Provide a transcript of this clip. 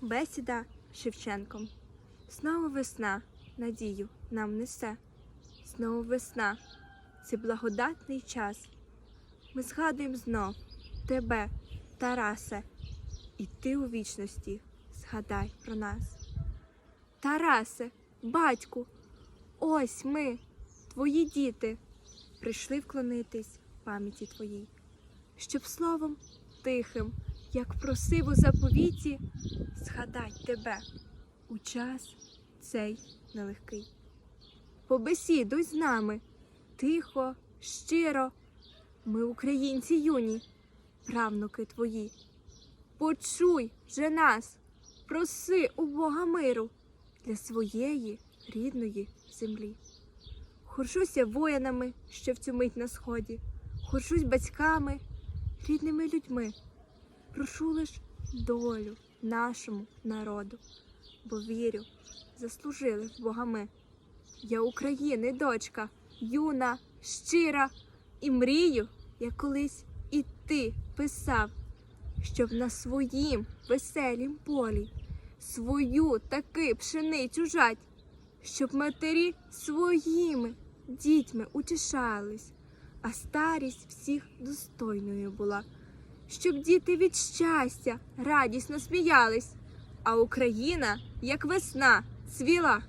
Бесіда Шевченком. Знову весна надію нам несе. Знову весна, це благодатний час. Ми згадуємо знов тебе, Тарасе, і ти у вічності згадай про нас. Тарасе, батьку, ось ми, твої діти, прийшли вклонитись пам'яті твоїй, щоб словом тихим, як просив у заповіті, згадать тебе у час цей нелегкий. Побесідуй з нами, тихо, щиро, ми українці юні, правнуки твої. Почуй же нас, проси у Бога миру для своєї рідної землі. Хоршуся воїнами, що в цю мить на сході, хоршусь батьками, рідними людьми. Прошу лиш долю нашому народу, бо вірю, заслужили в Бога ми. Я України, дочка, юна, щира, і мрію, як колись і ти писав, щоб на своїм веселім полі свою таки пшеницю жать, щоб матері своїми дітьми утішались, а старість всіх достойною була, щоб діти від щастя радісно сміялись, а Україна, як весна, цвіла.